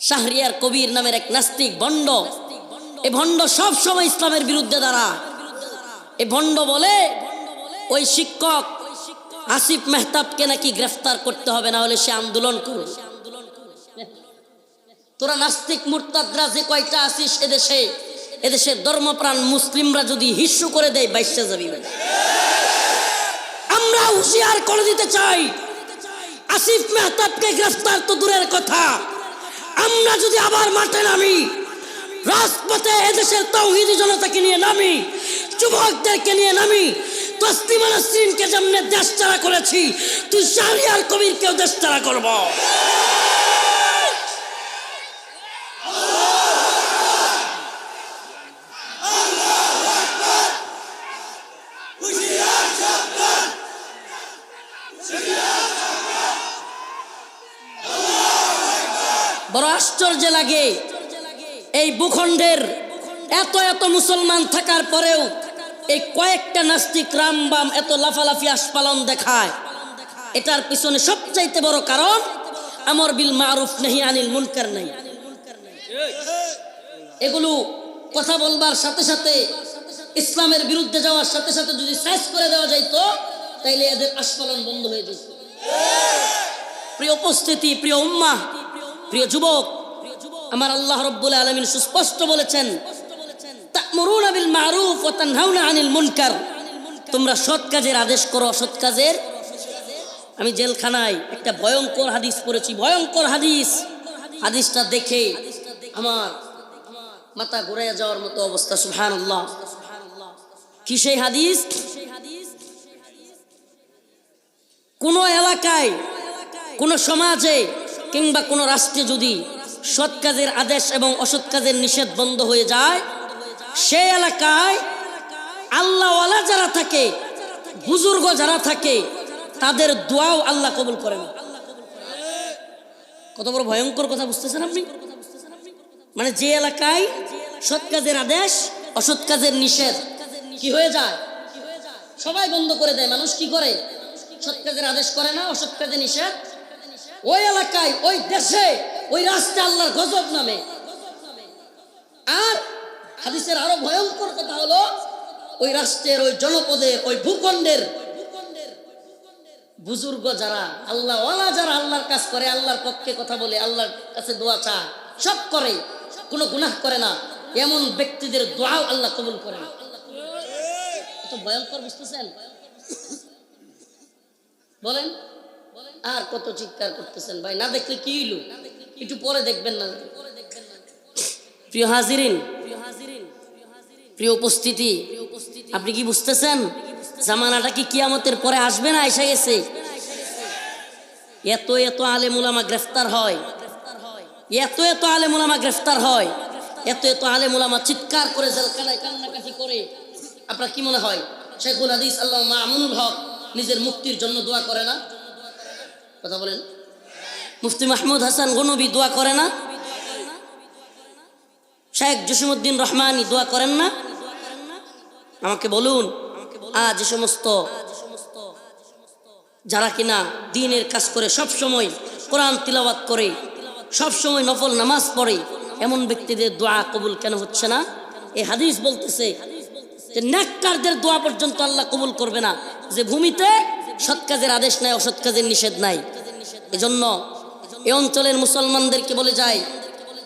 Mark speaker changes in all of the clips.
Speaker 1: শাহরিয়ার কবির নামের এক নাস্তিক ভণ্ড। এ ভণ্ড সব সময় ইসলামের বিরুদ্ধে দাঁড়া। এ ভণ্ড বলে, ওই শিক্ষক আসিফ মেহতাবকে নাকি গ্রেফতার করতে হবে, না হলে সে আন্দোলন করবে। তোরা নাস্তিক, মুরতাদরা যে কয়টা আসিস এদেশে, এদেশের ধর্মপ্রাণ মুসলিমরা যদি হিস্যু করে দেয়, বাইশে যাবি আমরা হুঁশিয়ার করে দিতে চাই, আসিফ মেহতাবকে গ্রেফতার তো দূরের কথা। আমরা যদি আবার মাঠে নামি, রাজপথে এদেশের তৌহিদি জনতাকে নিয়ে নামি, যুবকদেরকে নিয়ে নামি, তসলিমা নাসরিনকে যেমনে দেশ চারা করেছি তুই শাহরিয়ার কবিরকেও দেশ চারা করব বড় আশ্চর্য লাগে। এই ভূখণ্ডের এত এত মুসলমান থাকার পরেও এই কয়েকটা নাস্তিক রামবাম এত লাফালাফি আস্পালন দেখায়। এটার পিছনে সবচাইতে বড় কারণ, আমর বিল মারুফ নেহি আনিল মুনকার নেই। এগুলো কথা বলবার সাথে সাথে, ইসলামের বিরুদ্ধে যাওয়ার সাথে সাথে যদি শেষ করে দেওয়া যাইতো, তাইলে এদের আস্পালন বন্ধ হয়ে যেত। প্রিয় উপস্থিতি, প্রিয় উম্মা প্রিয় যুবক, আমার আল্লাহ রব্বুল আলমিন সুস্পষ্ট বলেছেন তোমরা সৎ কাজের আদেশ করো, অসৎ কাজের। আমি জেলখানায় একটা ভয়ঙ্কর হাদিস পড়েছি, ভয়ঙ্কর হাদিস। হাদিসটা দেখে আমার মাথা ঘুরাইয়া যাওয়ার মতো অবস্থা, সুবহানাল্লাহ। কি সেই হাদিস? কোন এলাকায়, কোন সমাজে কিংবা কোনো রাষ্ট্রে যদি সৎ কাজের আদেশ এবং অসৎ কাজের নিষেধ বন্ধ হয়ে যায়, সে এলাকায় আল্লাহওয়ালা যারা থাকে, বুজুর্গ যারা থাকে, তাদের দোয়াও আল্লাহ কবুল করেন কত বড় ভয়ঙ্কর কথা বুঝতেছেন আপনি? মানে যে এলাকায় সৎ কাজের আদেশ, অসৎ কাজের নিষেধ, কি হয়ে যায়? সবাই বন্ধ করে দেয়। মানুষ কি করে? সৎ কাজের আদেশ করে না, অসৎ কাজের নিষেধ। ওই এলাকায়, ওই দেশে, ওই রাষ্ট্রে আল্লাহর গজব নামে। আর হাদিসের আরও ভয়ঙ্কর কথা হলো, ওই রাষ্ট্রের, ওই জনপদের, ওই ভূখণ্ডের বুজুর্গ যারা আল্লাহ যারা আল্লাহর কাজ করে, আল্লাহর পক্ষে কথা বলে, আল্লাহর কাছে দোয়া চা সব করে, কোনো গুনাহ করে না। এমন ব্যক্তিদের দোয়াও আল্লাহ কবুল করে না। ভয়ঙ্কর বুঝতেছেন? বলেন। আর কত চিৎকার করতেছেন ভাই? না দেখলে কি হইল? একটু পরে দেখবেন না। প্রিয় হাজিরিন, প্রিয় উপস্থিতি, আপনি কি বুঝতেছেন? জামানাটা কি কিয়ামতের পরে আসবে না এসে গেছে? এত এত আলে মুলামা গ্রেফতার হয়। এত এত আলে মুলামা গ্রেফতার হয়। এত এত আলে মুলামা চিৎকার করে জেলখানায় কান্নাকাটি করে। আপনার কি মনে হয়? শেখুল হাদিস আল্লাহ মামুনুল হক নিজের মুক্তির জন্য দোয়া করে না? কথা বলেন। মুফতি মাহমুদ হাসান গনবী দোয়া করে না? শেখ জসিমুদ্দিন রহমানি দোয়া করেন না? আমাকে বলুন, আজ যে সমস্ত যারা কিনা দিনের কাজ করে সব সময় কোরআন তিলাবাত করে সব সময় নফল নামাজ পড়ে, এমন ব্যক্তিদের দোয়া কবুল কেন হচ্ছে না? এই হাদিস বলতেছে যে, নেককারদের দোয়া পর্যন্ত আল্লাহ কবুল করবে না। যে ভূমিতে সৎ কাজের আদেশ নাই, অসৎ কাজের নিষেধ নাই। এজন্য এই অঞ্চলের মুসলমানদেরকে বলে যায়,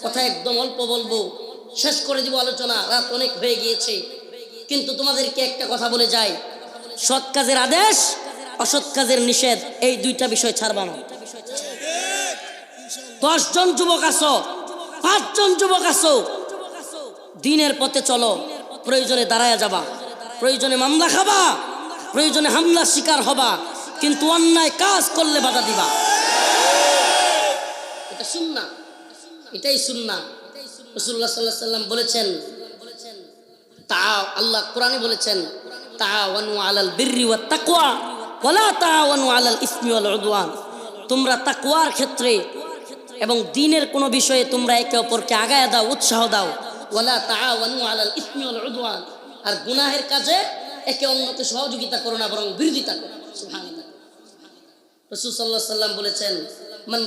Speaker 1: কথা একদম অল্প বলব, শেষ করে দিব আলোচনা, রাত অনেক হয়ে গিয়েছে। কিন্তু তোমাদেরকে একটা কথা বলে যাই, সৎ কাজের আদেশ, অসৎ কাজের নিষেধ, এই দুইটা বিষয় ছাড়বা না। দশজন যুবক আসো পাঁচজন যুবক আসো দিনের পথে চলো, প্রয়োজনে দাঁড়ায় যাবা, প্রয়োজনে মামলা খাবা প্রয়োজনে হামলার শিকার হবা, কিন্তু অন্যায় কাজ করলে বাধা দিবা। এটা শুননা এটাই শুননা রসুল্লাহ সাল্লাহ সাল্লাম বলেছেন তা আল্লাহ কোরআনে বলেছেন তাওয়ানু আলাল বিররি ওয়াত তাকওয়া, ওয়ালা আলাল ইসমি ওয়াল তোমরা তাকওয়ার ক্ষেত্রে এবং দিনের কোনো বিষয়ে তোমরা একে অপরকে আগায় দাও, উৎসাহ দাও। ওয়ালা তাওয়ানু আলাল ইসমি ওয়াল আর গুনাহের কাজে একে অন্যকে সহযোগিতা করো না, বরং বিরোধিতা করো। সাল্লাম বলেছেন, মান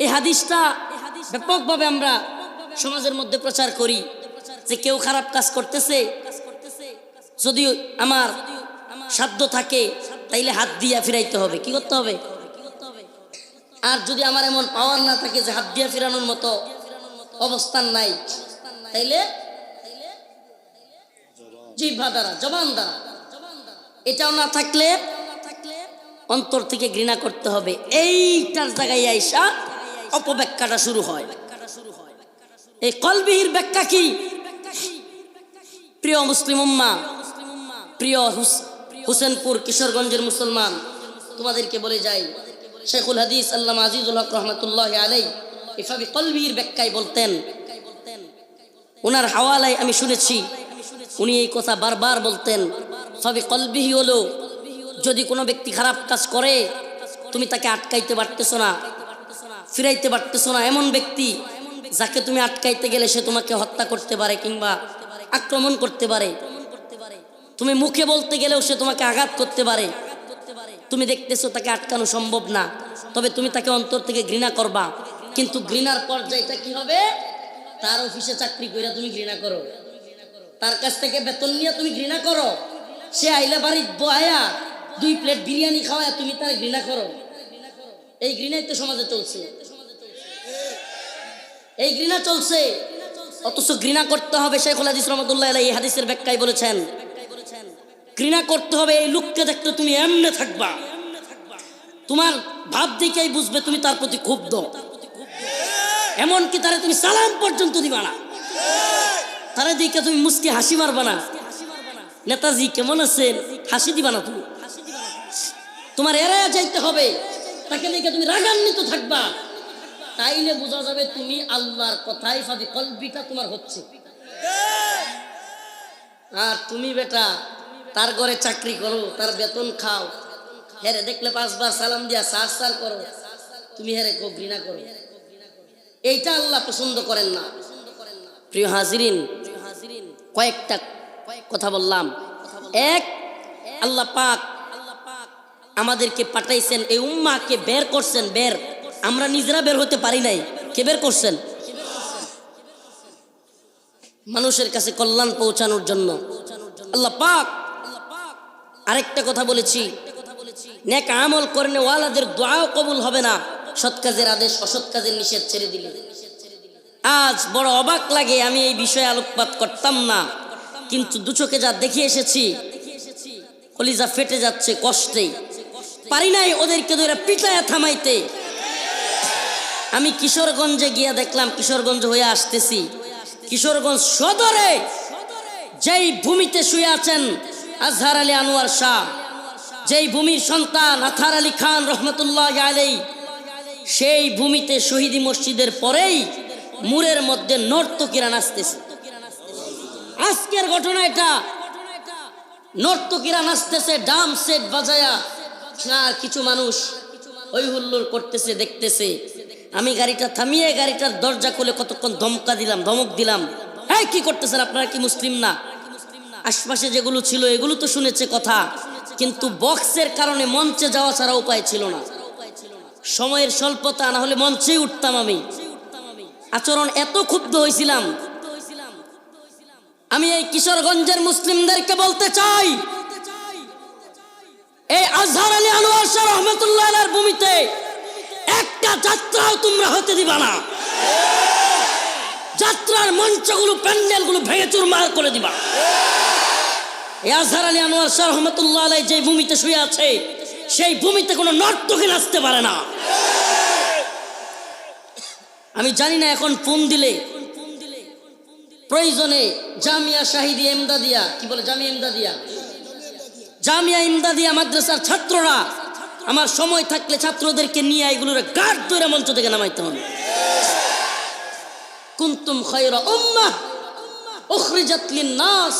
Speaker 1: এই হাদিসটা ব্যাপকভাবে আমরা সমাজের মধ্যে প্রচার করি যে কেউ খারাপ কাজ করতেছে যদি আমার সাধ্য থাকে, তাইলে হাত দিয়া ফিরাইতে হবে। কি করতে হবে? আর যদি আমার এমন পাওয়ার না থাকে যে হাত দিয়া ফিরানোর মতো অবস্থান নাই, তাইলে জিহ্বা দ্বারা, জবান দ্বারা, এটাও না থাকলে অন্তর থেকে ঘৃণা করতে হবে। এইটার জায়গায় আইসা অপব্যাখ্যাটা শুরু হয়। এই কলবিহির ব্যাখ্যা কি? প্রিয় মুসলিম উম্মা, প্রিয় হুসেনপুর কিশোরগঞ্জের মুসলমান, তোমাদেরকে বলে যাই শেখুল হাদিস আল্লাহ আজিজুল হক রহমতুল্লাহ আলাই ইফাবি কলবির ব্যাখ্যায় বলতেন। ওনার হাওয়ালায় আমি শুনেছি, উনি এই কথা বারবার বলতেন ফাবি কলবিহি হলো, যদি কোনো ব্যক্তি খারাপ কাজ করে, তুমি তাকে আটকাইতে পারতেছো না, ফিরাইতে পারতেছো না। এমন ব্যক্তি যাকে তুমি আটকাইতে গেলে সে তোমাকে হত্যা করতে পারে কিংবা আক্রমণ করতে পারে। তুমি মুখে বলতে গেলেও সে তোমাকে আঘাত করতে পারে। তুমি দেখতেছো তাকে আটকানো সম্ভব না, তবে তুমি তাকে অন্তর থেকে ঘৃণা করবা। কিন্তু ঘৃণার পর্যায়টা কি হবে? তার অফিসে চাকরি করে তুমি ঘৃণা করো। তার কাছ থেকে বেতন নিয়ে তুমি ঘৃণা করো। সে আইলে বাড়ি বয়া দুই প্লেট বিরিয়ানি খাওয়ায় তুমি তার ঘৃণা করো। এই ঘৃণাই তো সমাজে চলছে। এই ঘৃণা চলছে। অথচ ঘৃণা করতে হবে শেখুল হাদিস রহমতুল্লাহ এই হাদিসের ব্যাখ্যায় বলেছেন ঘৃণা করতে হবে, এই লোককে দেখতে তুমি এমনে থাকবা। তোমার ভাব দেখেই বুঝবে তুমি তার প্রতি ক্ষুব্ধ। এমনকি তারে তুমি সালাম পর্যন্ত দিবা না। তারা দিকে তুমি মুসকে হাসি মারবা না। নেতাজি কেমন আছেন? হাসি দিবা না তুমি। তোমার এড়াইয়া যাইতে হবে। তাকে দেখে তুমি রাগান্বিত থাকবা। তাইলে বোঝা যাবে তুমি আল্লাহর কথাই ফাদি কলবিটা তোমার হচ্ছে। আর তুমি বেটা তার ঘরে চাকরি করো, তার বেতন খাও। হেরে দেখলে পাঁচবার সালাম দিয়া সার সার করো। তুমি হেরে খুব ঘৃণা করো। এইটা আল্লাহ পছন্দ করেন না। প্রিয় হাজিরিন, কয়েকটা কথা বললাম। এক, আল্লাহ পাক আমাদেরকে পাঠাইছেন, এই উম্মাকে বের করছেন, বের। আমরা নিজেরা বের হতে পারি নাই। কে বের করছেন? মানুষের কাছে কল্যাণ পৌঁছানোর জন্য। আল্লাহ পাক আরেকটা কথা বলেছি। নেক আমল করেন ওয়ালাদের দোয়াও কবুল হবে না। সৎ কাজের আদেশ, অসৎ কাজের নিষেধ ছেড়ে দিলে। আজ বড় অবাক লাগে, আমি এই বিষয়ে আলোকপাত করতাম না। কিন্তু দু চোখে যা দেখে এসেছি, কলিজা ফেটে যাচ্ছে কষ্টে। পারি নাই ওদেরকে ধরে পিটায় থামাইতে। আমি কিশোরগঞ্জে গিয়া দেখলাম, কিশোরগঞ্জ হয়ে আসতেছি। কিশোরগঞ্জ সদরে যেই ভূমিতে শুয়ে আছেন আজহার আলী আনোয়ার শাহ, যেই ভূমির সন্তান আথার আলী খান রহমতুল্লাহ আলাই সেই ভূমিতে শহীদি মসজিদের পরেই মুরের মধ্যে নর্তকীরা নাচতেছে। আজকের ঘটনা এটা, নর্তকীরা নাচতেছে, ডাম সেট বাজায়া, আর কিছু মানুষ ওই হুল্লোর করতেছে, দেখতেছে। আমি গাড়িটা থামিয়ে গাড়িটার দরজা খুলে কতক্ষণ ধমকা দিলাম, ধমক দিলাম। হ্যাঁ কি করতেছেন আপনারা কি মুসলিম না? আশপাশে যেগুলো ছিল, এগুলো তো শুনেছে কথা। কিন্তু বক্সের কারণে মঞ্চে যাওয়া ছাড়া উপায় ছিল না। সময়ের স্বল্পতা, না হলে মঞ্চেই উঠতাম আমি। আচরণ এত ক্ষুব্ধ হয়েছিলাম আমি এই কিশোরগঞ্জের মুসলিমদেরকে বলতে চাই, এই আজহার আলী আনোয়ার শাহ রহমতুল্লাহ ভূমিতে একটা যাত্রাও তোমরা হতে দিবা না। যাত্রার মঞ্চগুলো, প্যান্ডেলগুলো ভেঙে চুরমার করে দিবা। এই আজহার আলী আনোয়ার শাহ রহমতুল্লাহ আলাই যে ভূমিতে শুয়ে আছে, সেই ভূমিতে কোনো নর্তকে নাচতে পারে না। আমি জানি না এখন ফোন দিলে, প্রয়োজনে জামিয়া শাহিদি এমদাদিয়া, কি বলে জামিয়া এমদাদিয়া? জামিয়া ইমদাদিয়া মাদ্রাসার ছাত্ররা, আমার সময় থাকলে ছাত্রদেরকে নিয়ে এগুলোর গাঢ় ধরে মঞ্চ থেকে নামাইতে হবে। কুন্তুম খয়রা উম্মাহ, উখরিজাত লিন-নাস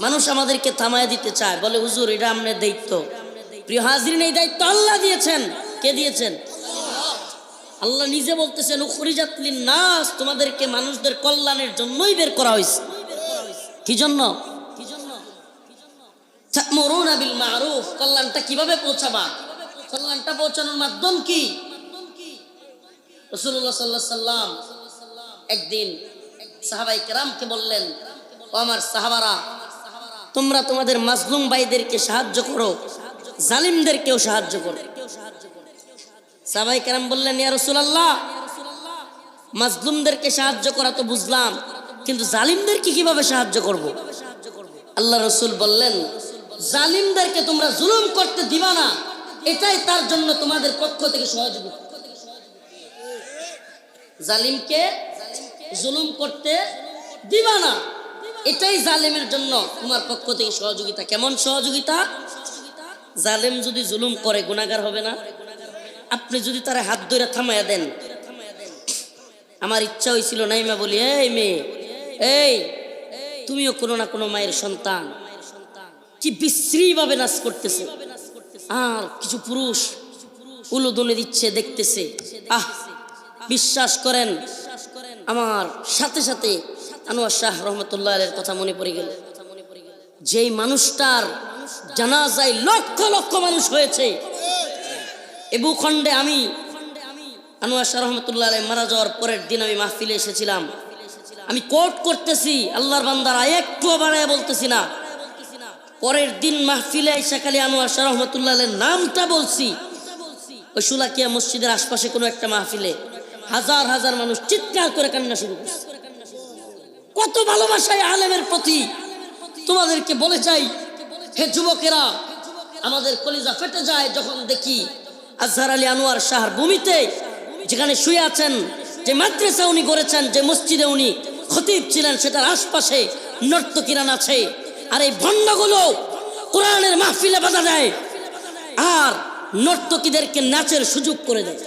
Speaker 1: মানুষ আমাদেরকে থামায় দিতে চায়। বলে, হুজুর, এটা আপনার দায়িত্ব। প্রিয় হাজরিন, এই দায়িত্ব আল্লাহ দিয়েছেন। কে দিয়েছেন? আল্লাহ নিজে বলতেছেন, উখরিজাত লিন-নাস, তোমাদেরকে মানুষদের কল্যাণের জন্যই বের করা হয়েছে। কি জন্য? একদিন সাহাবাই কেরামকে বললেন আমার সাহাবারা তোমরা তোমাদের মাজলুম ভাইদেরকে সাহায্য করো, জালিমদেরকেও সাহায্য করো। সাহাবাই কেরাম বললেন, ইয়া রাসূলুল্লাহ, মাজলুমদেরকে সাহায্য করা তো বুঝলাম, কিন্তু জালিমদেরকে কীভাবে সাহায্য করব? আল্লাহ রসুল বললেন, জালিমদেরকে তোমরা জুলুম করতে দিবা না, এটাই তার জন্য তোমাদের পক্ষ থেকে সহযোগিতা জালিমকে জুলুম করতে দিবা না। এটাই জালেমের জন্য তোমার পক্ষ থেকে সহযোগিতা। কেমন সহযোগিতা? জালেম যদি জুলুম করে গুণাগার হবে না। আপনি যদি তারা হাত ধরে থামাইয়া দেন। আমার ইচ্ছা হয়েছিল নাইমা বলি, এই মেয়ে, এই, তুমিও কোনো না কোনো মায়ের সন্তান। কি বিশ্রী ভাবে নাচ করতেছে। আর কিছু পুরুষ উলুদনে দিচ্ছে, দেখতেছে। আহ, বিশ্বাস করেন, আমার সাথে সাথে আনোয়ার শাহ রহমতুল্লাহ এর কথা মনে পড়ে গেল। যেই মানুষটার জানাজায় লক্ষ লক্ষ মানুষ হয়েছে এ ভূখণ্ডে আমি আনোয়ার শাহ রহমতুল্লাহ আলাই মারা যাওয়ার পরের দিন আমি মাহফিলে এসেছিলাম। আমি কোর্ট করতেছি, আল্লাহর বান্দারা একটুও বাড়ায় বলতেছি না। পরের দিন মাহফিলে এসে খালি আনোয়ার শাহ রহমতুল্লাহ আলের নামটা বলছি। ওই সুলাকিয়া মসজিদের আশপাশে কোনো একটা মাহফিলে হাজার হাজার মানুষ চিৎকার করে কান্না শুরু করছে। কত ভালোবাসায় আলেমের প্রতি। তোমাদেরকে বলে চাই, হে যুবকেরা, আমাদের কলিজা ফেটে যায় যখন দেখি আজহার আলী আনোয়ার শাহর ভূমিতে যেখানে শুয়ে আছেন, যে মাদ্রাসা উনি করেছেন যে মসজিদে উনি খতিব ছিলেন, সেটার আশপাশে নর্তকিরান আছে আর এই ভণ্ডগুলো কোরআনের মাহফিলে বাধা দেয়। আর নর্তকীদেরকে নাচের সুযোগ করে দেয়।